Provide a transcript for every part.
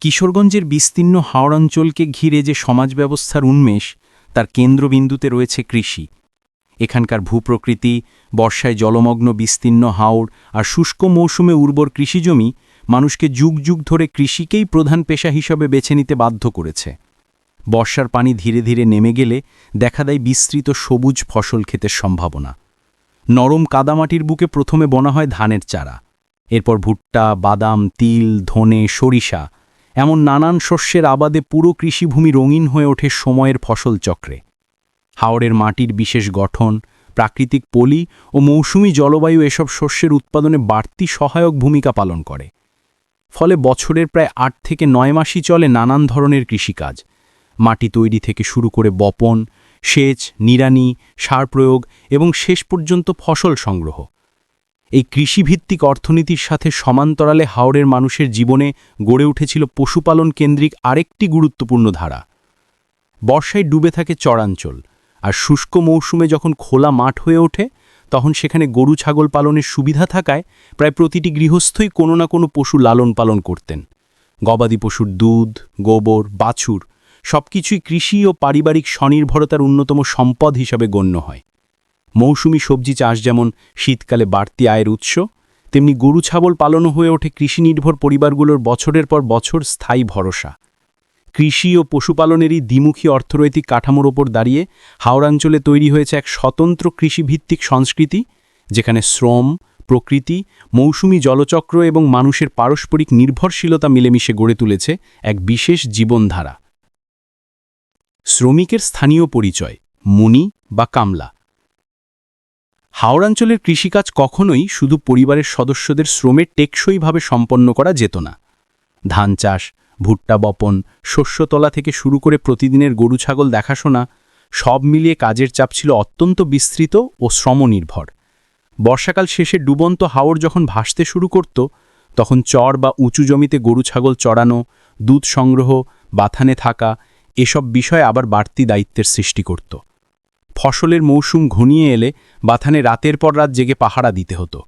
কিশোরগঞ্জের বিস্তীর্ণ হাওড় অঞ্চলকে ঘিরে যে সমাজ ব্যবস্থার উন্মেষ, তার কেন্দ্রবিন্দুতে রয়েছে কৃষি। এখানকার ভূপ্রকৃতি, বর্ষায় জলমগ্ন বিস্তীর্ণ হাওড় আর শুষ্ক মৌসুমে উর্বর কৃষিজমি মানুষকে যুগ যুগ ধরে কৃষিকেই প্রধান পেশা হিসেবে বেছে নিতে বাধ্য করেছে। বর্ষার পানি ধীরে ধীরে নেমে গেলে দেখা দেয় বিস্তৃত সবুজ ফসল ক্ষেতের সম্ভাবনা। নরম কাদামাটির বুকে প্রথমে বনা হয় ধানের চারা। এরপর ভুট্টা, বাদাম, তিল, ধনে, সরিষা এমন নানান শস্যের আবাদে পুরো কৃষিভূমি রঙিন হয়ে ওঠে সময়ের ফসল চক্রে। হাওড়ের মাটির বিশেষ গঠন, প্রাকৃতিক পলি ও মৌসুমি জলবায়ু এসব শস্যের উৎপাদনে বাড়তি সহায়ক ভূমিকা পালন করে। ফলে বছরের প্রায় আট থেকে নয় মাসই চলে নানান ধরনের কৃষিকাজ। মাটি তৈরি থেকে শুরু করে বপন, সেচ, নিড়ানি, সার প্রয়োগ এবং শেষ পর্যন্ত ফসল সংগ্রহ। এই কৃষিভিত্তিক অর্থনীতির সাথে সমান্তরালে হাওড়ের মানুষের জীবনে গড়ে উঠেছিল পশুপালন কেন্দ্রিক আরেকটি গুরুত্বপূর্ণ ধারা। বর্ষায় ডুবে থাকে চরাঞ্চল, আর শুষ্ক মৌসুমে যখন খোলা মাঠ হয়ে ওঠে, তখন সেখানে গরু ছাগল পালনের সুবিধা থাকায় প্রায় প্রতিটি গৃহস্থই কোনো না কোনো পশু লালন পালন করতেন। গবাদি পশুর দুধ, গোবর, বাছুর সবকিছুই কৃষি ও পারিবারিক স্বনির্ভরতার অন্যতম সম্পদ হিসাবে গণ্য হয়। মৌসুমি সবজি চাষ যেমন শীতকালে বাড়তি আয়ের উৎস, তেমনি গরু ছাগল পালনও হয়ে ওঠে কৃষিনির্ভর পরিবারগুলোর বছরের পর বছর স্থায়ী ভরসা। কৃষি ও পশুপালনেরই দ্বিমুখী অর্থনৈতিক কাঠামোর ওপর দাঁড়িয়ে হাওড়াঞ্চলে তৈরি হয়েছে এক স্বতন্ত্র কৃষিভিত্তিক সংস্কৃতি, যেখানে শ্রম, প্রকৃতি, মৌসুমি জলচক্র এবং মানুষের পারস্পরিক নির্ভরশীলতা মিলেমিশে গড়ে তুলেছে এক বিশেষ জীবনধারা। শ্রমিকের স্থানীয় পরিচয়, মুনি বা কামলা। হাওড়াঞ্চলের কৃষিকাজ কখনোই শুধু পরিবারের সদস্যদের শ্রমে টেকসইভাবে সম্পন্ন করা যেত না। ধান চাষ, ভুট্টা বপন, শস্যতলা থেকে শুরু করে প্রতিদিনের গরু ছাগল দেখাশোনা, সব মিলিয়ে কাজের চাপ ছিল অত্যন্ত বিস্তৃত ও শ্রমনির্ভর। বর্ষাকাল শেষে ডুবন্ত হাওড় যখন ভাসতে শুরু করত, তখন চর বা উঁচু জমিতে গরু ছাগল চড়ানো, দুধ সংগ্রহ, বাথানে থাকা, এসব বিষয়ে আবার বাড়তি দায়িত্বের সৃষ্টি করত। ফসলের মৌসুম ঘনিয়ে এলে বাথানে রাতের পর রাত জেগে পাহারা দিতে হতো।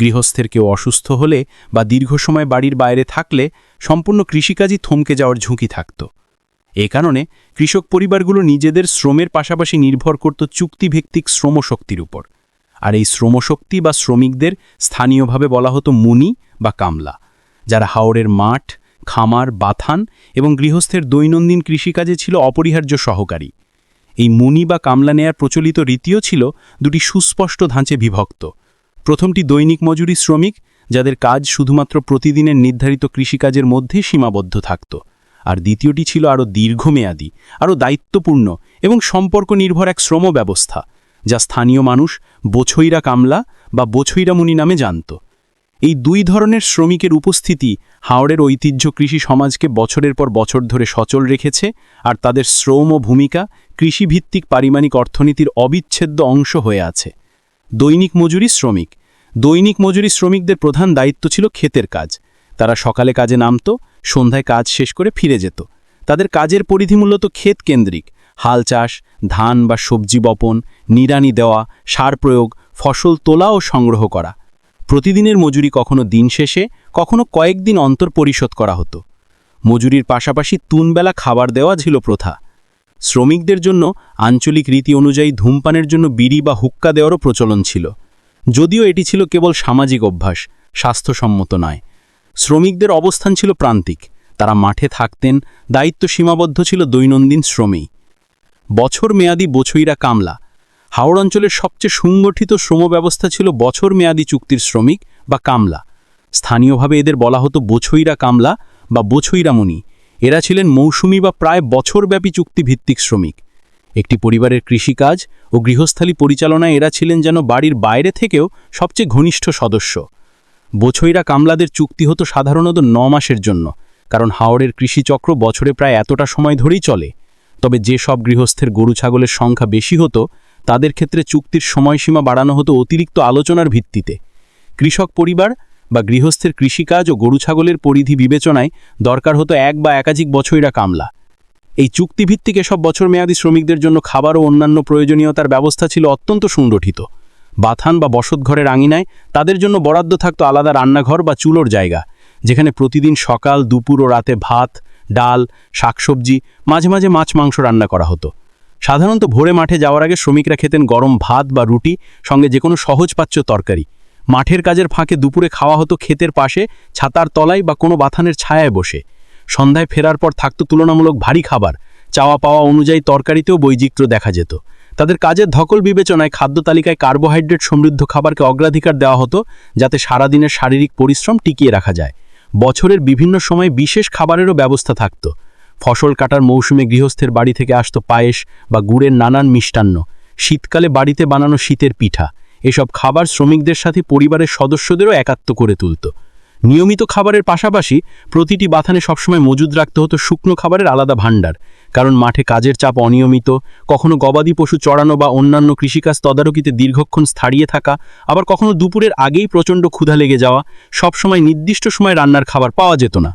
গৃহস্থের কেউ অসুস্থ হলে বা দীর্ঘ সময় বাড়ির বাইরে থাকলে সম্পূর্ণ কৃষিকাজই থমকে যাওয়ার ঝুঁকি থাকত। এ কারণে কৃষক পরিবারগুলো নিজেদের শ্রমের পাশাপাশি নির্ভর করত চুক্তিভিত্তিক শ্রমশক্তির উপর। আর এই শ্রমশক্তি বা শ্রমিকদের স্থানীয়ভাবে বলা হতো মুনি বা কামলা, যারা হাওড়ের মাঠ, খামার, বাথান এবং গৃহস্থের দৈনন্দিন কৃষিকাজে ছিল অপরিহার্য সহকারী। এই মুনি বা কামলা নেয়ার প্রচলিত রীতিও ছিল দুটি সুস্পষ্ট ধাঁচে বিভক্ত। প্রথমটি দৈনিক মজুরি শ্রমিক, যাদের কাজ শুধুমাত্র প্রতিদিনের নির্ধারিত কৃষিকাজের মধ্যে সীমাবদ্ধ থাকত। আর দ্বিতীয়টি ছিল আরও দীর্ঘমেয়াদী, আরও দায়িত্বপূর্ণ এবং সম্পর্ক নির্ভর এক শ্রম ব্যবস্থা যা স্থানীয় মানুষ বছইরা কামলা বা বছইরা মুনি নামে জানত। এই দুই ধরনের শ্রমিকের উপস্থিতি হাওড়ের ঐতিহ্য কৃষি সমাজকে বছরের পর বছর ধরে সচল রেখেছে, আর তাদের শ্রম ও ভূমিকা কৃষিভিত্তিক পারিমাণিক অর্থনীতির অবিচ্ছেদ্য অংশ হয়ে আছে। দৈনিক মজুরি শ্রমিক। দৈনিক মজুরি শ্রমিকদের প্রধান দায়িত্ব ছিল ক্ষেতের কাজ। তারা সকালে কাজে নামত, সন্ধ্যায় কাজ শেষ করে ফিরে যেত। তাদের কাজের পরিধি মূলত ক্ষেত কেন্দ্রিক। হাল চাষ, ধান বা সবজি বপন, নিড়ানি দেওয়া, সার প্রয়োগ, ফসল তোলা ও সংগ্রহ করা। প্রতিদিনের মজুরি কখনো দিন শেষে, কখনো কয়েকদিন অন্তর পরিশোধ করা হতো। মজুরির পাশাপাশি তুনবেলা খাবার দেওয়া ছিল প্রথা। শ্রমিকদের জন্য আঞ্চলিক রীতি অনুযায়ী ধূমপানের জন্য বিড়ি বা হুক্কা দেওয়ারও প্রচলন ছিল। যদিও এটি ছিল কেবল সামাজিক অভ্যাস, স্বাস্থ্যসম্মত নয়। শ্রমিকদের অবস্থান ছিল প্রান্তিক। তারা মাঠে থাকতেন, দায়িত্ব সীমাবদ্ধ ছিল দৈনন্দিন শ্রমেই। বছর মেয়াদি বছইরা কামলা। হাওড় অঞ্চলের সবচেয়ে সুংগঠিত শ্রম ব্যবস্থা ছিল বছর মেয়াদি চুক্তির শ্রমিক বা কামলা। স্থানীয়ভাবে এদের বলা হতো বছইরা কামলা বা বছইরামণি এরা ছিলেন মৌসুমি বা প্রায় বছরব্যাপী চুক্তিভিত্তিক শ্রমিক। একটি পরিবারের কৃষিকাজ ও গৃহস্থালী পরিচালনায় এরা ছিলেন যেন বাড়ির বাইরে থেকেও সবচেয়ে ঘনিষ্ঠ সদস্য। বছইরা কামলাদের চুক্তি হতো সাধারণত ন মাসের জন্য, কারণ হাওড়ের কৃষিচক্র বছরে প্রায় এতটা সময় ধরেই চলে। তবে যে সব গৃহস্থের গরু ছাগলের সংখ্যা বেশি হতো, তাদের ক্ষেত্রে চুক্তির সময়সীমা বাড়ানো হতো অতিরিক্ত আলোচনার ভিত্তিতে। কৃষক পরিবার বা গৃহস্থের কৃষিকাজ ও গরু ছাগলের পরিধি বিবেচনায় দরকার হতো এক বা একাধিক বছইরা কামলা। এই চুক্তিভিত্তিক এসব বছর মেয়াদী শ্রমিকদের জন্য খাবার ও অন্যান্য প্রয়োজনীয়তার ব্যবস্থা ছিল অত্যন্ত সুগঠিত বাথান বা বসতঘরের আঙিনায় তাদের জন্য বরাদ্দ থাকতো আলাদা রান্নাঘর বা চুলোর জায়গা, যেখানে প্রতিদিন সকাল, দুপুর ও রাতে ভাত, ডাল, শাকসবজি, মাঝে মাঝে মাছ মাংস রান্না করা হতো। সাধারণত ভোরে মাঠে যাওয়ার আগে শ্রমিকরা খেতেন গরম ভাত বা রুটি, সঙ্গে যে কোনো সহজপাচ্য তরকারি। মাঠের কাজের ফাঁকে দুপুরে খাওয়া হতো ক্ষেতের পাশে, ছাতার তলায় বা কোনো বাথানের ছায়ায় বসে। সন্ধ্যায় ফেরার পর থাকতো তুলনামূলক ভারী খাবার। চাওয়া পাওয়া অনুযায়ী তরকারিতেও বৈচিত্র্য দেখা যেত। তাদের কাজের ধকল বিবেচনায় খাদ্য তালিকায় কার্বোহাইড্রেট সমৃদ্ধ খাবারকে অগ্রাধিকার দেওয়া হতো, যাতে সারাদিনের শারীরিক পরিশ্রম টিকিয়ে রাখা যায়। বছরের বিভিন্ন সময় বিশেষ খাবারেরও ব্যবস্থা থাকত। ফসল কাটার মৌসুমে গৃহস্থের বাড়ি থেকে আসতো পায়েস বা গুড়ের নানান মিষ্টান্ন। শীতকালে বাড়িতে বানানো শীতের পিঠা। এসব খাবার শ্রমিকদের সাথে পরিবারের সদস্যদেরও একাত্ম করে তুলত। নিয়মিত খাবারের পাশাপাশি প্রতিটি বাথানে সবসময় মজুদ রাখতে হতো শুকনো খাবারের আলাদা ভাণ্ডার, কারণ মাঠে কাজের চাপ অনিয়মিত, কখনো গবাদি পশু চড়ানো বা অন্যান্য কৃষিকাজ তদারকিতে দীর্ঘক্ষণ স্থাড়িয়ে থাকা, আবার কখনো দুপুরের আগেই প্রচণ্ড ক্ষুধা লেগে যাওয়া, সবসময় নির্দিষ্ট সময় রান্নার খাবার পাওয়া যেত না।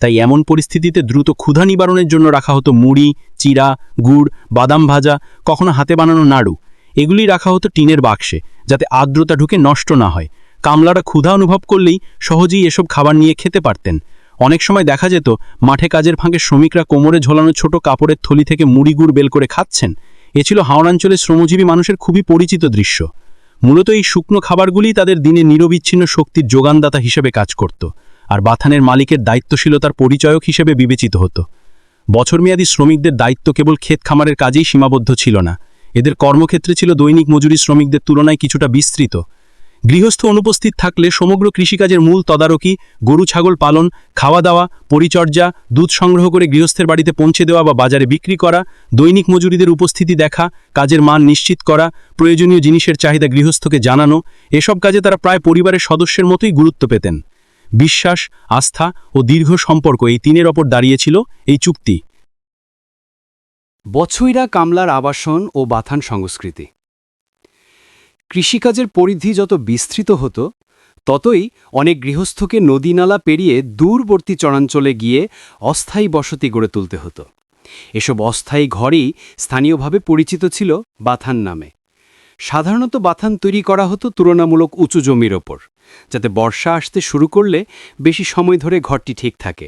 তাই এমন পরিস্থিতিতে দ্রুত ক্ষুধা নিবারণের জন্য রাখা হতো মুড়ি চিরা গুড়, বাদাম ভাজা, কখনো হাতে বানানো নাড়ু। এগুলি রাখা হতো টিনের বাক্সে, যাতে আর্দ্রতা ঢুকে নষ্ট না হয়। কামলারা ক্ষুধা অনুভব করলেই সহজেই এসব খাবার নিয়ে খেতে পারতেন। অনেক সময় দেখা যেত, মাঠে কাজের ফাঁকে শ্রমিকরা কোমরে ঝোলানো ছোট কাপড়ের থলি থেকে মুড়ি গুড় বেল করে খাচ্ছেন। এ ছিল হাওড়াঞ্চলের শ্রমজীবী মানুষের খুবই পরিচিত দৃশ্য। মূলত এই শুকনো খাবারগুলি তাদের দিনে নিরবিচ্ছিন্ন শক্তির যোগানদাতা হিসেবে কাজ করত, আর বাথানের মালিকের দায়িত্বশীলতার পরিচয়ক হিসেবে বিবেচিত হতো। বছরমেয়াদী শ্রমিকদের দায়িত্ব কেবল ক্ষেত খামারের কাজেই সীমাবদ্ধ ছিল না এদের কর্মক্ষেত্রে ছিল দৈনিক মজুরি শ্রমিকদের তুলনায় কিছুটা বিস্তৃত। গৃহস্থ অনুপস্থিত থাকলে সমগ্র কৃষিকাজের মূল তদারকি, গরু, ছাগল পালন খাওয়া দাওয়া পরিচর্যা, দুধ সংগ্রহ করে গৃহস্থের বাড়িতে পৌঁছে দেওয়া বা বাজারে বিক্রি করা, দৈনিক মজুরিদের উপস্থিতি দেখা, কাজের মান নিশ্চিত করা, প্রয়োজনীয় জিনিসের চাহিদা গৃহস্থকে জানানো, এসব কাজে তারা প্রায় পরিবারের সদস্যের মতোই গুরুত্ব পেতেন। বিশ্বাস, আস্থা ও দীর্ঘ সম্পর্ক এই তিনের ওপর দাঁড়িয়েছিল এই চুক্তি। বছইরা কামলার আবাসন ও বাথান সংস্কৃতি। কৃষিকাজের পরিধি যত বিস্তৃত হতো, ততই অনেক গৃহস্থকে নদীনালা পেরিয়ে দূরবর্তী চরাঞ্চলে গিয়ে অস্থায়ী বসতি গড়ে তুলতে হতো। এসব অস্থায়ী ঘরই স্থানীয়ভাবে পরিচিত ছিল বাথান নামে। সাধারণত বাথান তৈরি করা হতো তুলনামূলক উঁচু জমির ওপর, যাতে বর্ষা আসতে শুরু করলে বেশি সময় ধরে ঘরটি ঠিক থাকে।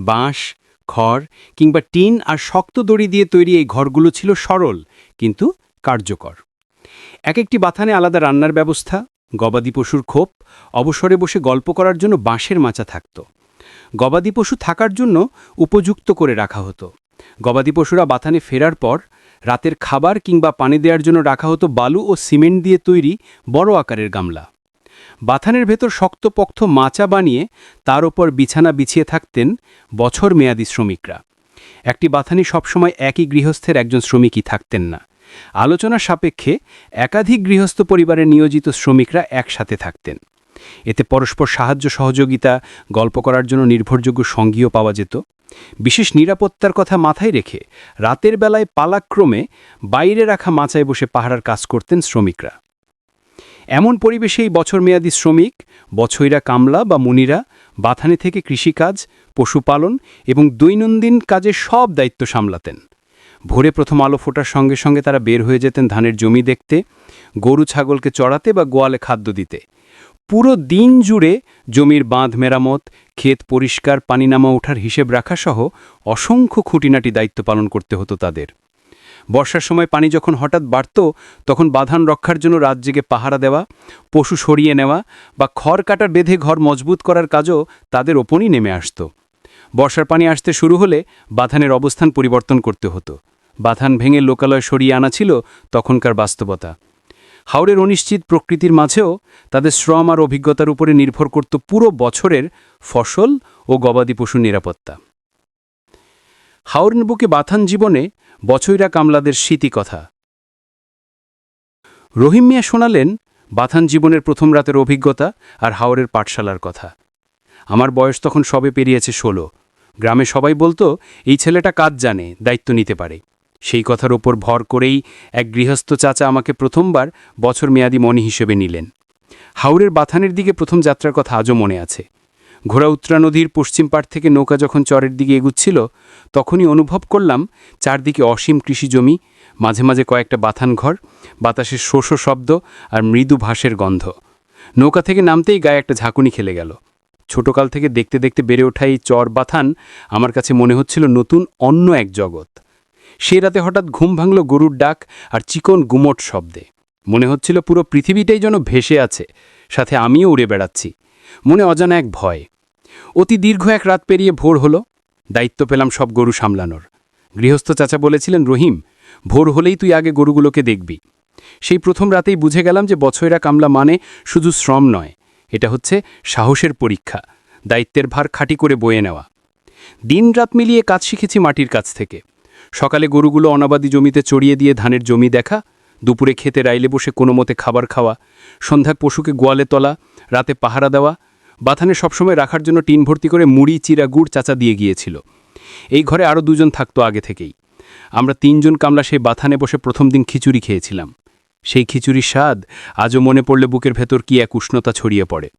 বাঁশ খড় কিংবা টিন আর শক্ত দড়ি দিয়ে তৈরি এই ঘরগুলো ছিল সরল, কিন্তু কার্যকর। এক একটি বাথানে আলাদা রান্নার ব্যবস্থা, গবাদি পশুর খোপ, অবসরে বসে গল্প করার জন্য বাঁশের মাচা থাকত। গবাদি পশু থাকার জন্য উপযুক্ত করে রাখা হতো। গবাদি পশুরা বাথানে ফেরার পর রাতের খাবার কিংবা পানি দেওয়ার জন্য রাখা হতো বালু ও সিমেন্ট দিয়ে তৈরি বড় আকারের গামলা। বাথানের ভেতর শক্তপোক্ত মাচা বানিয়ে তার ওপর বিছানা বিছিয়ে থাকতেন বছর মেয়াদী শ্রমিকরা। একটি বাথানি সবসময় একই গৃহস্থের একজন শ্রমিকই থাকতেন না। আলোচনা সাপেক্ষে একাধিক গৃহস্থ পরিবারের নিয়োজিত শ্রমিকরা একসাথে থাকতেন। এতে পরস্পর সাহায্য সহযোগিতা, গল্প করার জন্য নির্ভরযোগ্য সঙ্গীও পাওয়া যেত। বিশেষ নিরাপত্তার কথা মাথায় রেখে রাতের বেলায় পালাক্রমে বাইরে রাখা মাচায় বসে পাহারার কাজ করতেন শ্রমিকরা। এমন পরিবেশেই বছর মেয়াদী শ্রমিক, বছইরা কামলা বা মুনিরা, বাথানে থেকে কৃষিকাজ, পশুপালন এবং দৈনন্দিন কাজে সব দায়িত্ব সামলাতেন। ভোরে প্রথম আলো ফোটার সঙ্গে সঙ্গে তারা বের হয়ে যেতেন ধানের জমি দেখতে, গরু ছাগলকে চড়াতে বা গোয়ালে খাদ্য দিতে। পুরো দিন জুড়ে জমির বাঁধ মেরামত, ক্ষেত পরিষ্কার, পানি নামা ওঠার হিসেব রাখাসহ অসংখ্য খুঁটিনাটি দায়িত্ব পালন করতে হতো তাদের। বর্ষার সময় পানি যখন হঠাৎ বাড়ত, তখন বাধান রক্ষার জন্য রাত জেগে পাহারা দেওয়া, পশু সরিয়ে নেওয়া বা খড় কাটার বেঁধে ঘর মজবুত করার কাজও তাদের ওপরই নেমে আসত। বর্ষার পানি আসতে শুরু হলে বাধানের অবস্থান পরিবর্তন করতে হতো। বাথান ভেঙে লোকালয় সরিয়ে আনা ছিল তখনকার বাস্তবতা। হাওড়ের অনিশ্চিত প্রকৃতির মাঝেও তাদের শ্রম আর অভিজ্ঞতার উপরে নির্ভর করত পুরো বছরের ফসল ও গবাদি পশুর নিরাপত্তা। হাওড়ের বুকে বাথান জীবনে বছইরা কামলাদের স্মৃতি কথা। রহিম মিয়া শোনালেন বাথান জীবনের প্রথম রাতের অভিজ্ঞতা আর হাওড়ের পাঠশালার কথা। আমার বয়স তখন সবে পেরিয়েছে ষোলো। গ্রামে সবাই বলতো, এই ছেলেটা কাজ জানে, দায়িত্ব নিতে পারে। সেই কথার ওপর ভর করেই এক গৃহস্থ চাচা আমাকে প্রথমবার বছর মেয়াদি মনি হিসেবে নিলেন। হাওড়ের বাথানের দিকে প্রথম যাত্রার কথা আজও মনে আছে। ঘোড়া উত্তরা নদীর পশ্চিম পাড় থেকে নৌকা যখন চরের দিকে এগুচ্ছিল, তখনই অনুভব করলাম চারদিকে অসীম কৃষি জমি, মাঝে মাঝে কয়েকটা বাথান ঘর, বাতাসের শোষো শব্দ আর মৃদু ভাসের গন্ধ। নৌকা থেকে নামতেই গায়ে একটা ঝাঁকুনি খেলে গেল। ছোটকাল থেকে দেখতে দেখতে বেড়ে ওঠা এই চর বাথান আমার কাছে মনে হচ্ছিল নতুন, অন্য এক জগৎ। সে রাতে হঠাৎ ঘুম ভাঙল গরুর ডাক আর চিকন গুমট শব্দে। মনে হচ্ছিল পুরো পৃথিবীটাই যেন ভেসে আছে, সাথে আমিও উড়ে বেড়াচ্ছি। মনে অজানা এক ভয়। অতি দীর্ঘ এক রাত পেরিয়ে ভোর হলো, দায়িত্ব পেলাম সব গরু সামলানোর। গৃহস্থ চাচা বলেছিলেন, রহিম, ভোর হলেই তুই আগে গরুগুলোকে দেখবি। সেই প্রথম রাতেই বুঝে গেলাম যে বছরেরা কামলা মানে শুধু শ্রম নয়, এটা হচ্ছে সাহসের পরীক্ষা, দায়িত্বের ভার খাঁটি করে বয়ে নেওয়া। দিন রাত মিলিয়ে কাজ শিখেছি মাটির কাছ থেকে। সকালে গরুগুলো অনাবাদি জমিতে চড়িয়ে দিয়ে ধানের জমি দেখা, দুপুরে খেতে রাইলে বসে কোনো মতে খাবার খাওয়া, সন্ধ্যায় পশুকে গোয়ালে তোলা, রাতে পাহারা দেওয়া বাথানে সবসময় রাখার জন্য টিন ভর্তি করে মুড়ি, চিরা, গুড় চাচা দিয়ে গিয়েছিল। এই ঘরে আরও দুজন থাকতো আগে থেকেই। আমরা তিনজন কামলা সেই বাথানে বসে প্রথম দিন খিচুড়ি খেয়েছিলাম। সেই খিচুড়ির স্বাদ আজও মনে পড়লে বুকের ভেতর কি এক উষ্ণতা ছড়িয়ে পড়ে।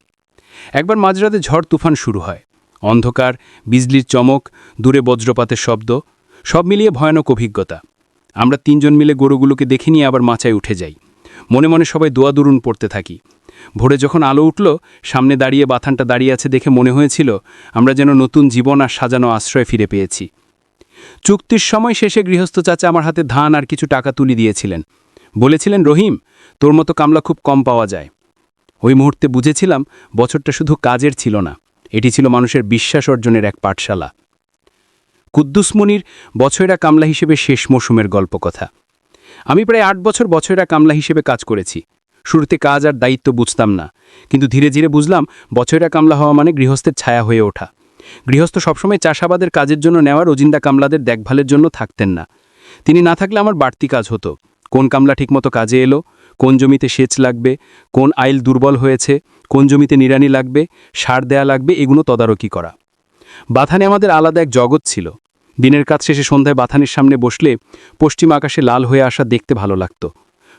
একবার মাঝরাতে ঝড় তুফান শুরু হয়। অন্ধকার, বিজলির চমক, দূরে বজ্রপাতের শব্দ, সব মিলিয়ে ভয়ানক অভিজ্ঞতা। আমরা তিনজন মিলে গরুগুলোকে দেখে নিয়ে আবার মাচায় উঠে যাই। মনে মনে সবাই দোয়া দুরুন পড়তে থাকি। ভোরে যখন আলো উঠল, সামনে দাঁড়িয়ে বাথানটা দাঁড়িয়ে আছে দেখে মনে হয়েছিল, আমরা যেন নতুন জীবন আর সাজানো আশ্রয় ফিরে পেয়েছি। চুক্তির সময় শেষে গৃহস্থ চাচা আমার হাতে ধান আর কিছু টাকা তুলি দিয়েছিলেন। বলেছিলেন, রহিম, তোর মতো কামলা খুব কম পাওয়া যায়। ওই মুহূর্তে বুঝেছিলাম, বছরটা শুধু কাজের ছিল না, এটি ছিল মানুষের বিশ্বাস অর্জনের এক পাঠশালা। কুদ্দুস মুনির বছয়রা কামলা হিসেবে শেষ মৌসুমের গল্প কথা আমি প্রায় আট বছর বছয়রা কামলা হিসেবে কাজ করেছি। শুরুতে কাজ আর দায়িত্ব বুঝতাম না। কিন্তু ধীরে ধীরে বুঝলাম বছয়রা কামলা হওয়া মানে গৃহস্থের ছায়া হয়ে ওঠা। গৃহস্থ সবসময় চাষাবাদের কাজের জন্য নেওয়া রোজিন্দা কামলাদের দেখভালের জন্য থাকতেন না। তিনি না থাকলে আমার বাড়তি কাজ হতো। কোন কামলা ঠিকমতো কাজে এলো, কোন জমিতে সেচ লাগবে, কোন আইল দুর্বল হয়েছে, কোন জমিতে নিড়ানি লাগবে, সার দেয়া লাগবে, এগুলো তদারকি করা। বাথানে আমাদের আলাদা এক জগৎ ছিল। দিনের কাজ শেষে সন্ধ্যায় বাথানের সামনে বসলে পশ্চিম আকাশে লাল হয়ে আসা দেখতে ভালো লাগতো।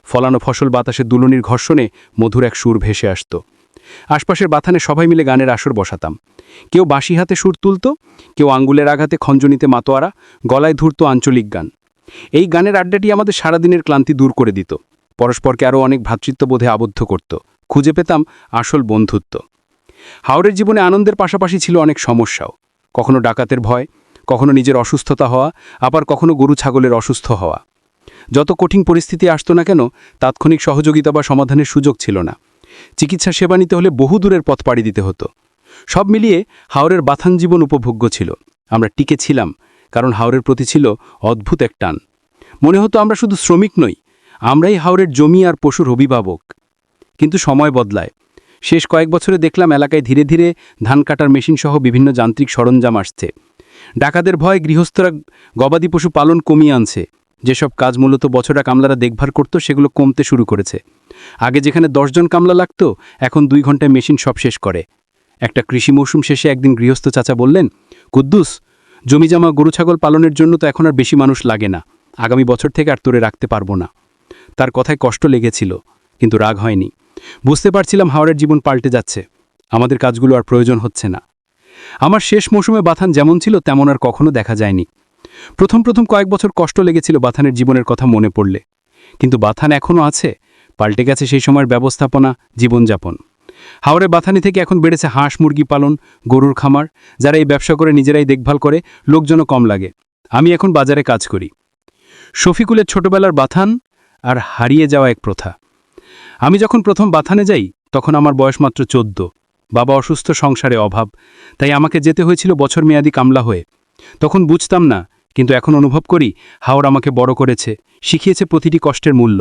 ফলানো ফসল বাতাসে দুলনির ঘর্ষণে মধুর এক সুর ভেসে আসত। আশপাশের বাথানে সবাই মিলে গানের আসর বসাতাম। কেউ বাঁশি হাতে সুর তুলত, কেউ আঙ্গুলের আঘাতে খঞ্জনিতে মাতোয়ারা, গলায় ধূর্ত আঞ্চলিক গান। এই গানের আড্ডাটি আমাদের সারাদিনের ক্লান্তি দূর করে দিত। পরস্পরকে আরও অনেক ভ্রাতৃত্ববোধে আবদ্ধ করত। খুঁজে পেতাম আসল বন্ধুত্ব। হাওড়ের জীবনে আনন্দের পাশাপাশি ছিল অনেক সমস্যাও। কখনো ডাকাতের ভয়, কখনো নিজের অসুস্থতা হওয়া, আবার কখনো গরু ছাগলের অসুস্থ হওয়া। যত কঠিন পরিস্থিতি আসতো না কেন, তাৎক্ষণিক সহযোগিতা বা সমাধানের সুযোগ ছিল না। চিকিৎসা সেবা নিতে হলে বহু দূরের পথ পাড়ি দিতে হতো। সব মিলিয়ে হাওড়ের বাথান জীবন উপভোগ্য ছিল। আমরা টিকে ছিলাম, কারণ হাওড়ের প্রতি ছিল অদ্ভুত এক টান। মনে হতো আমরা শুধু শ্রমিক নই, আমরাই হাওড়ের জমি আর পশুর অভিভাবক। কিন্তু সময় বদলায়। শেষ কয়েক বছরে দেখলাম এলাকায় ধীরে ধীরে ধান কাটার মেশিনসহ বিভিন্ন যান্ত্রিক সরঞ্জাম আসছে। ডাকাদের ভয় গৃহস্থরা গবাদি পশু পালন কমিয়ে আনছে। যেসব কাজ মূলত বছরা কামলারা দেখভাল করত, সেগুলো কমতে শুরু করেছে। আগে যেখানে দশজন কামলা লাগত, এখন দুই ঘন্টায় মেশিন সব শেষ করে। একটা কৃষি মৌসুম শেষে একদিন গৃহস্থ চাচা বললেন, কুদ্দুস জমিজামা গরু ছাগল পালনের জন্য তো এখন আর বেশি মানুষ লাগে না। আগামী বছর থেকে আর তোরে রাখতে পারব না। তার কথায় কষ্ট লেগেছিল, কিন্তু রাগ হয়নি। বুঝতে পারছিলাম হাওড়ের জীবন পাল্টে যাচ্ছে। আমাদের কাজগুলো আর প্রয়োজন হচ্ছে না। আমার শেষ মৌসুমে বাথান যেমন ছিল, তেমন আর কখনো দেখা যায়নি। প্রথম প্রথম কয়েক বছর কষ্ট লেগেছিল বাথানের জীবনের কথা মনে পড়লে। কিন্তু বাথান এখনও আছে, পাল্টে গেছে সেই সময়ের ব্যবস্থাপনা, জীবনযাপন। হাওড়ে বাথানি থেকে এখন বেড়েছে হাঁস, মুরগি পালন, গরুর খামার, যারা এই ব্যবসা করে নিজেরাই দেখভাল করে, লোকজনও কম লাগে। আমি এখন বাজারে কাজ করি। শফিকুলের ছোটবেলার বাথান আর হারিয়ে যাওয়া এক প্রথা। আমি যখন প্রথম বাথানে যাই, তখন আমার বয়স মাত্র চোদ্দ। বাবা অসুস্থ, সংসারে অভাব, তাই আমাকে যেতে হয়েছিল বছর মেয়াদি কামলা হয়ে। তখন বুঝতাম না কিন্তু এখন অনুভব করি হাওড় আমাকে বড় করেছে, শিখিয়েছে প্রতিটি কষ্টের মূল্য।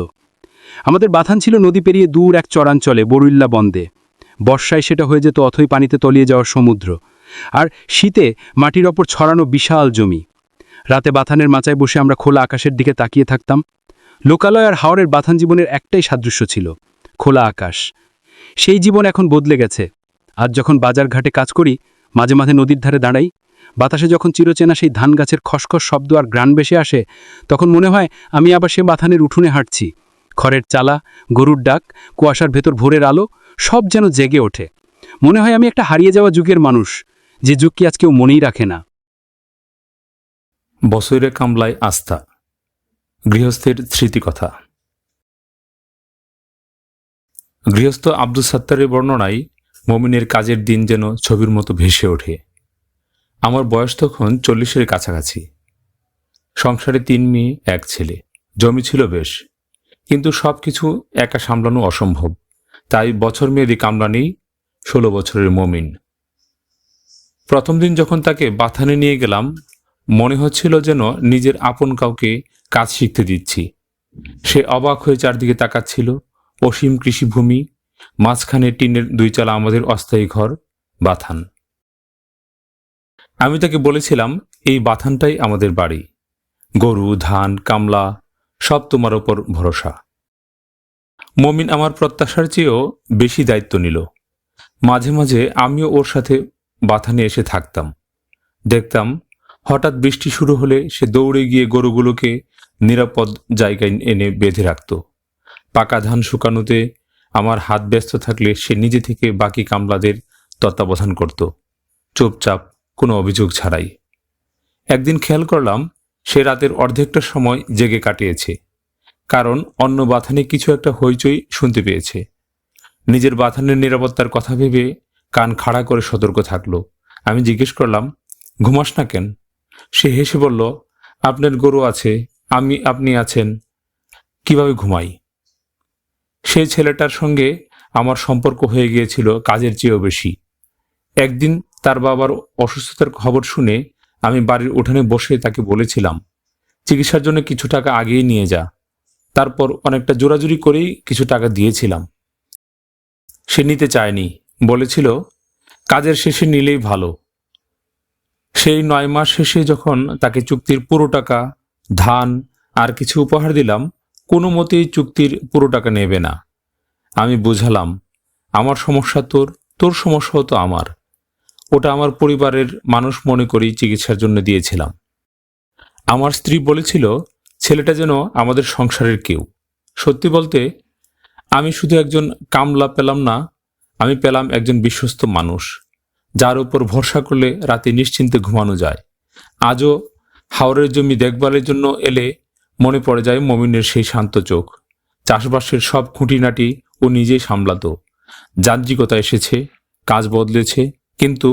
আমাদের বাথান ছিল নদী পেরিয়ে দূর এক চরাঞ্চলে বরুল্লা বন্দে। বর্ষায় সেটা হয়ে যেত অথই পানিতে তলিয়ে যাওয়ার সমুদ্র। আর শীতে মাটির ওপর ছড়ানো বিশাল জমি। রাতে বাথানের মাচায় বসে আমরা খোলা আকাশের দিকে তাকিয়ে থাকতাম। লোকালয় আর হাওড়ের বাথান জীবনের একটাই সাদৃশ্য ছিল, খোলা আকাশ। সেই জীবন এখন বদলে গেছে। আজ যখন বাজার ঘাটে কাজ করি, মাঝে মাঝে নদীর ধারে দাঁড়াই বাতাসে যখন চিরচেনা সেই ধান গাছের খসখস শব্দ আর গ্রান বেশে আসে, তখন মনে হয় আমি আবার সে বাথানের উঠোনে হাঁটছি। খড়ের চালা, গরুর ডাক, কুয়াশার ভেতর ভোরের আলো, সব যেন জেগে ওঠে। মনে হয় আমি একটা হারিয়ে যাওয়া যুগের মানুষ, যে যুগ কি আজ কেউ মনেই রাখে না। বছরে কামলায় আস্থা, গৃহস্থের স্মৃতিকথা। গৃহস্থ আব্দুল সাত্তারের বর্ণনায় মমিনের কাজের দিন যেন ছবির মতো ভেসে ওঠে। আমার বয়স তখন চল্লিশের কাছাকাছি। সংসারে তিন মেয়ে, এক ছেলে। জমি ছিল বেশ, কিন্তু সব কিছু একা সামলানো অসম্ভব। তাই বছর মেয়েদি কামলানি ষোলো বছরের মমিন। প্রথম দিন যখন তাকে বাথানে নিয়ে গেলাম, মনে হচ্ছিল যেন নিজের আপন কাউকে কাজ শিখতে দিচ্ছি। সে অবাক হয়ে চারদিকে তাকাচ্ছিল, অসীম কৃষিভূমি, মাঝখানে টিনের দুই চালা আমাদের অস্থায়ী ঘর, বাথান। আমি তাকে বলেছিলাম, এই বাথানটাই আমাদের বাড়ি। গরু, ধান, কামলা, সব তোমার ওপর ভরসা। মমিন আমার প্রত্যাশার চেয়েও বেশি দায়িত্ব নিল। মাঝে মাঝে আমিও ওর সাথে বাথানে এসে থাকতাম। দেখতাম, হঠাৎ বৃষ্টি শুরু হলে সে দৌড়ে গিয়ে গরুগুলোকে নিরাপদ জায়গায় এনে বেঁধে রাখত। পাকা ধান শুকানোতে আমার হাত ব্যস্ত থাকলে সে নিজে থেকে বাকি কামলাদের তত্ত্বাবধান করত। চুপচাপ কোনো অভিযোগ ছাড়াই। একদিন খেয়াল করলাম, সে রাতের অর্ধেকটা সময় জেগে কাটিয়েছে। কারণ অন্য বাথানে কিছু একটা হইচই শুনতে পেয়েছে। নিজের বাথানের নিরাপত্তার কথা ভেবে কান খাড়া করে সতর্ক থাকল। আমি জিজ্ঞেস করলাম, ঘুমাস না কেন? সে হেসে বলল, আপনার গরু আছে, আমি, আপনি আছেন, কীভাবে ঘুমাই? সেই ছেলেটার সঙ্গে আমার সম্পর্ক হয়ে গিয়েছিল কাজের চেয়েও বেশি। একদিন তার বাবার অসুস্থতার খবর শুনে আমি বাড়ির উঠানে বসে তাকে বলেছিলাম, চিকিৎসার জন্য কিছু টাকা আগেই নিয়ে যা। তারপর অনেকটা জোরাজুরি করেই কিছু টাকা দিয়েছিলাম। সে নিতে চায়নি, বলেছিল, কাজের শেষে নিলেই ভালো। সেই নয় মাস শেষে যখন তাকে চুক্তির পুরো টাকা, ধান আর কিছু উপহার দিলাম, কোনো মতেই চুক্তির পুরো টাকা নেবে না। আমি বুঝালাম, আমার সমস্যা তোর তোর সমস্যাও তো আমার। ওটা আমার পরিবারের মানুষ মনে করেই চিকিৎসার জন্য দিয়েছিলাম। আমার স্ত্রী বলেছিল, ছেলেটা যেন আমাদের সংসারের কেউ। সত্যি বলতে, আমি শুধু একজন কামলা পেলাম না, আমি পেলাম একজন বিশ্বস্ত মানুষ, যার উপর ভরসা করলে রাতে নিশ্চিন্তে ঘুমানো যায়। আজও হাওড়ের জমি দেখভালের জন্য এলে মনে পড়ে যায় মমিনের সেই শান্ত চোখ। চাষবাসের সব খুঁটিনাটি ও নিজেই সামলাতো। যান্ত্রিকতা এসেছে, কাজ বদলেছে কিন্তু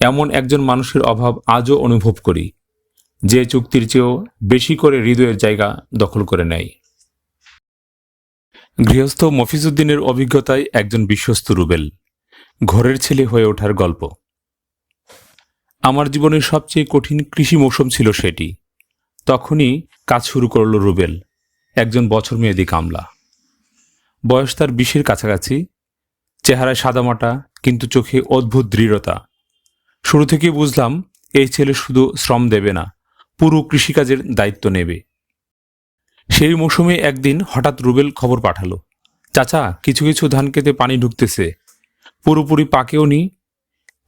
এমন একজন মানুষের অভাব আজও অনুভব করি, যে চুক্তির চেয়েও বেশি করে হৃদয়ের জায়গা দখল করে নেয়। গৃহস্থ মফিজুদ্দিনের অভিজ্ঞতায় একজন বিশ্বস্ত রুবেল, ঘরের ছেলে হয়ে ওঠার গল্প। আমার জীবনের সবচেয়ে কঠিন কৃষি মৌসুম ছিল সেটি। তখনই কাজ শুরু করল রুবেল, একজন বছর মেয়েদি কামলা বয়স তার বিশের কাছাকাছি, চেহারায় সাদামাটা কিন্তু চোখে অদ্ভুত দৃঢ়তা। শুরু থেকেই বুঝলাম, এই ছেলে শুধু শ্রম দেবে না, পুরো কৃষিকাজের দায়িত্ব নেবে। সেই মৌসুমে একদিন হঠাৎ রুবেল খবর পাঠালো, চাচা, কিছু কিছু ধান খেতে পানি ঢুকতেছে, পুরোপুরি পাকেও নি,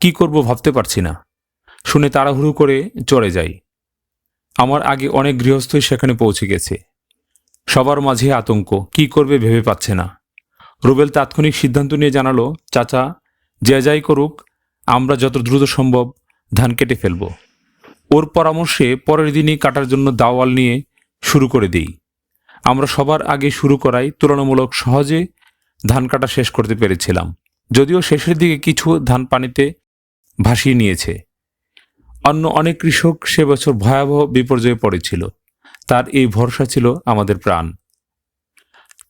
কি করব ভাবতে পারছি না। শুনে তাড়াহুড়ো করে চড়ে যাই। আমার আগে অনেক গৃহস্থই সেখানে পৌঁছে গেছে। সবার মাঝে আতঙ্ক, কি করবে ভেবে পাচ্ছে না। রুবেল তাৎক্ষণিক সিদ্ধান্ত নিয়ে জানালো, চাচা যে যাই করুক, আমরা যত দ্রুত সম্ভব ধান কেটে ফেলব। ওর পরামর্শে পরের দিনই কাটার জন্য দাওয়াল নিয়ে শুরু করে দিই। আমরা সবার আগে শুরু করাই তুলনামূলক সহজে ধান কাটা শেষ করতে পেরেছিলাম, যদিও শেষের দিকে কিছু ধান পানিতে ভাসিয়ে নিয়েছে। অন্য অনেক কৃষক সে বছর ভয়াবহ বিপর্যয়ে পড়েছিল। তার এই ভরসা ছিল আমাদের প্রাণ।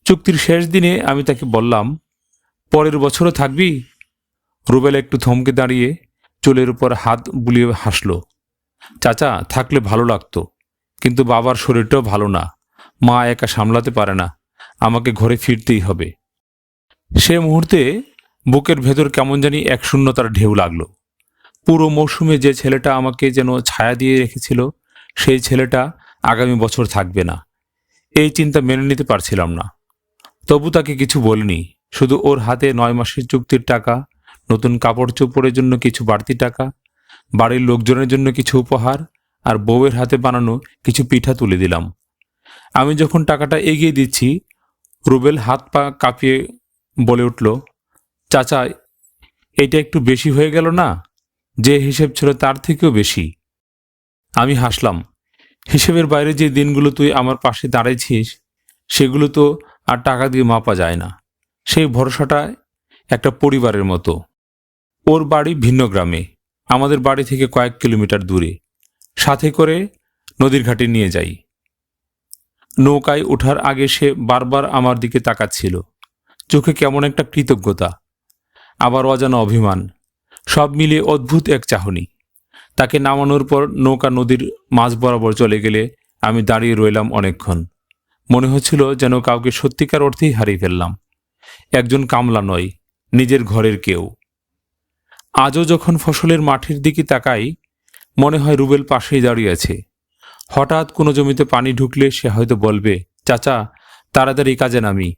চুক্তির শেষ দিনে আমি তাকে বললাম, পরের বছরও থাকবি? রুবেল একটু থমকে দাঁড়িয়ে চুলের উপর হাত বুলিয়ে হাসল। চাচা, থাকলে ভালো লাগতো, কিন্তু বাবার শরীরটাও ভালো না। মা একা সামলাতে পারে না, আমাকে ঘরে ফিরতেই হবে। সে মুহূর্তে বুকের ভেতর কেমন জানি এক শূন্যতার ঢেউ লাগল। পুরো মৌসুমে যে ছেলেটা আমাকে যেন ছায়া দিয়ে রেখেছিল, সেই ছেলেটা আগামী বছর থাকবে না। এই চিন্তা মেনে নিতে পারছিলাম না। তবু তাকে কিছু বলিনি, শুধু ওর হাতে নয় মাসের চুক্তির টাকা নতুন কাপড় চোপড়ের জন্য কিছু বাড়তি টাকা, বাড়ির লোকজনের জন্য কিছু উপহার আর বউয়ের হাতে বানানো কিছু পিঠা তুলে দিলাম। আমি যখন টাকাটা এগিয়ে দিচ্ছি, রুবেল হাত পা কাঁপিয়ে বলে উঠল, চাচা এটা একটু বেশি হয়ে গেল না? যে হিসেব ছিল তার থেকেও বেশি। আমি হাসলাম, হিসেবের বাইরে যে দিনগুলো তুই আমার পাশে দাঁড়াইছিস, সেগুলো তো আর টাকা দিয়ে মাপা যায় না। সেই ভরসাটা একটা পরিবারের মতো। ওর বাড়ি ভিন্ন গ্রামে। আমাদের বাড়ি থেকে কয়েক কিলোমিটার দূরে। সাথে করে নদীর ঘাটে নিয়ে যাই। নৌকায় ওঠার আগে সে বারবার আমার দিকে তাকাচ্ছিল। চোখে কেমন একটা কৃতজ্ঞতা, আবার অজানা অভিমান, সব মিলিয়ে অদ্ভুত এক চাহনি। তাকে নামানোর পর নৌকা নদীর মাঝ বরাবর চলে গেলে আমি দাঁড়িয়ে রইলাম অনেকক্ষণ। মনে হচ্ছিল যেন কাউকে সত্যিকার অর্থেই হারিয়ে ফেললাম। একজন কামলা নয়, নিজের ঘরের কেউ। আজও যখন ফসলের মাঠের দিকে তাকাই, মনে হয় রুবেল পাশেই দাঁড়িয়ে আছে। হঠাৎ কোনো জমিতে পানি ঢুকলে সে হয়তো বলবে, চাচা, তাড়াতাড়ি কাজে নামি।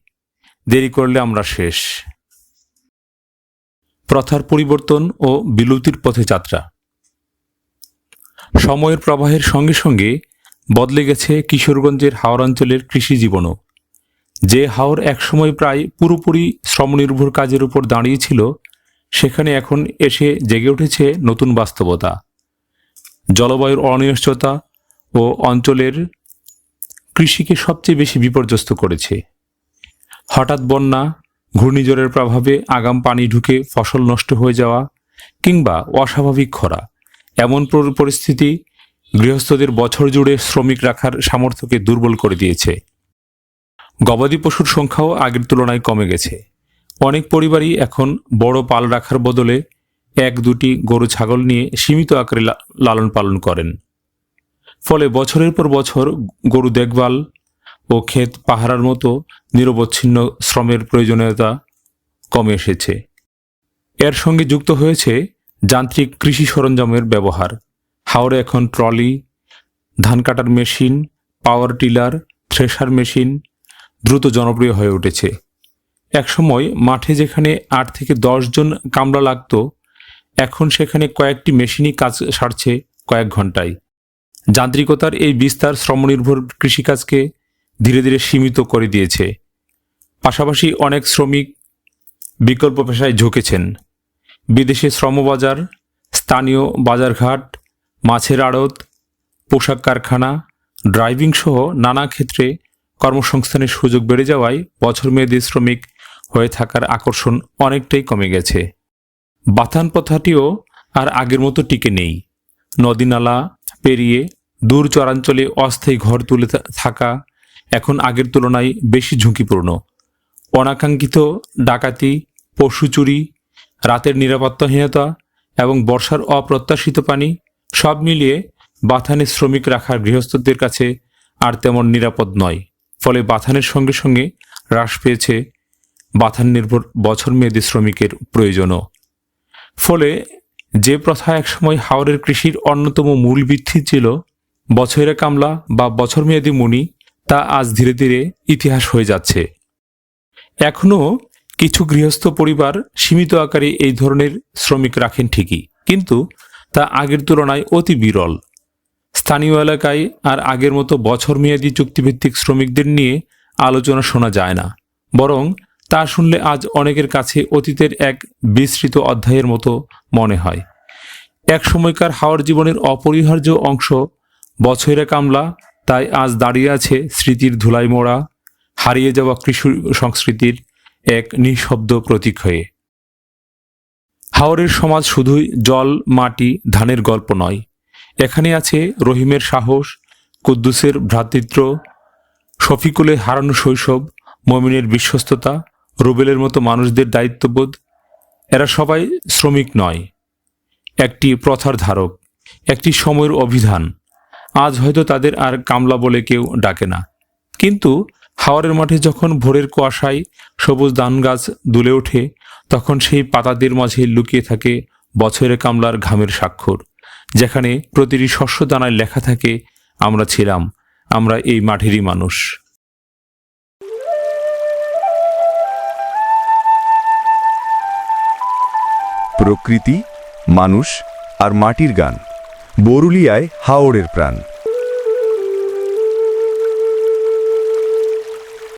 দেরি করলে আমরা শেষ। প্রথার পরিবর্তন ও বিলুতির পথে যাত্রা। সময়ের প্রবাহের সঙ্গে সঙ্গে বদলে গেছে কিশোরগঞ্জের হাওর অঞ্চলের কৃষি জীবনও। যে হাওর একসময় প্রায় পুরোপুরি শ্রমনির্ভর কাজের উপর দাঁড়িয়েছিল সেখানে এখন এসে জেগে উঠেছে নতুন বাস্তবতা। জলবায়ুর অনিশ্চয়তা ও অঞ্চলের কৃষিকে সবচেয়ে বেশি বিপর্যস্ত করেছে। হঠাৎ বন্যা, ঘূর্ণিঝড়ের প্রভাবে আগাম পানি ঢুকে ফসল নষ্ট হয়ে যাওয়া কিংবা অস্বাভাবিক খরা, এমন পরিস্থিতি গৃহস্থদের বছর জুড়ে শ্রমিক রাখার সামর্থ্যকে দুর্বল করে দিয়েছে। গবাদি পশুর সংখ্যাও আগের তুলনায় কমে গেছে। অনেক পরিবারই এখন বড় পাল রাখার বদলে এক দুটি গরু ছাগল নিয়ে সীমিত আকারে লালন পালন করেন। ফলে বছরের পর বছর গরু দেখভাল ও ক্ষেত পাহারার মতো নিরবচ্ছিন্ন শ্রমের প্রয়োজনীয়তা কমে এসেছে। এর সঙ্গে যুক্ত হয়েছে যান্ত্রিক কৃষি সরঞ্জামের ব্যবহার। হাওড়ে এখন ট্রলি, ধান কাটার machine, power tiller, thresher machine দ্রুত জনপ্রিয় হয়ে উঠেছে। একসময় মাঠে যেখানে আট থেকে জন কামলা লাগতো, এখন সেখানে কয়েকটি মেশিনই কাজ সারছে কয়েক ঘন্টায়। যান্ত্রিকতার এই বিস্তার শ্রমনির্ভর কৃষিকাজকে ধীরে ধীরে সীমিত করে দিয়েছে। পাশাপাশি অনেক শ্রমিক বিকল্প পেশায় ঝুঁকেছেন। বিদেশে শ্রমবাজার, স্থানীয় বাজারঘাট, মাছের আড়ত, পোশাক কারখানা, ড্রাইভিং সহ নানা ক্ষেত্রে কর্মসংস্থানের সুযোগ বেড়ে যাওয়ায় বছর মেয়াদী শ্রমিক হয়ে থাকার আকর্ষণ অনেকটাই কমে গেছে। বাথান প্রথাটিও আর আগের মতো টিকে নেই। নদীনালা পেরিয়ে দূর চরাঞ্চলে অস্থায়ী ঘর তুলে থাকা এখন আগের তুলনায় বেশি ঝুঁকিপূর্ণ। অনাকাঙ্ক্ষিত ডাকাতি, পশু চুরি, রাতের নিরাপত্তাহীনতা এবং বর্ষার অপ্রত্যাশিত পানি সব মিলিয়ে বাথানে শ্রমিক রাখার গৃহস্থদের কাছে আর তেমন নিরাপদ নয়। ফলে বাথানের সঙ্গে সঙ্গে হ্রাস পেয়েছে বাথান নির্ভর বছর মেয়াদী শ্রমিকের প্রয়োজনও। ফলে যে প্রথা একসময় হাওরের কৃষির অন্যতম মূল ভিত্তি ছিল বছরে কামলা বা বছর মেয়াদী মুনি তা আজ ধীরে ধীরে ইতিহাস হয়ে যাচ্ছে। এখনও কিছু গৃহস্থ পরিবার সীমিত আকারে এই ধরনের শ্রমিক রাখেন ঠিকই, কিন্তু তা আগের তুলনায় অতি বিরল। স্থানীয় এলাকায় আর আগের মতো বছর মেয়াদী চুক্তিভিত্তিক শ্রমিকদের নিয়ে আলোচনা শোনা যায় না, বরং তা শুনলে আজ অনেকের কাছে অতীতের এক বিস্তৃত অধ্যায়ের মতো মনে হয়। এক সময়কার হাওয়ার জীবনের অপরিহার্য অংশ বছরে কামলা, তাই আজ দাঁড়িয়ে আছে স্মৃতির ধুলাই মোড়া, হারিয়ে যাওয়া কৃষি সংস্কৃতির এক নিঃশব্দ প্রতীক হয়ে। হাওরের সমাজ শুধুই জল, মাটি, ধানের গল্প নয়। এখানে আছে রহিমের সাহস, কুদ্দুসের ভ্রাতৃত্ব, শফিকুলের হারানো শৈশব, মমিনের বিশ্বস্ততা রুবেলের মতো মানুষদের দায়িত্ববোধ, এরা সবাই শ্রমিক নয়। একটি প্রথার ধারক, একটি সময়ের অভিধান। আজ হয়তো তাদের আর কামলা বলে কেউ ডাকে না। কিন্তু হাওয়ারের মাঠে যখন ভোরের কুয়াশায় সবুজ ধান গাছ দুলে ওঠে, তখন সেই পাতাদের মাঝে লুকিয়ে থাকে বছরে কামলার ঘামের স্বাক্ষর, যেখানে প্রতিটি শস্য দানায় লেখা থাকে, আমরা ছিলাম, আমরা এই মাঠেরই মানুষ। প্রকৃতি মানুষ আর মাটির গান। বরুলিয়ায় হাওড়ের প্রাণ।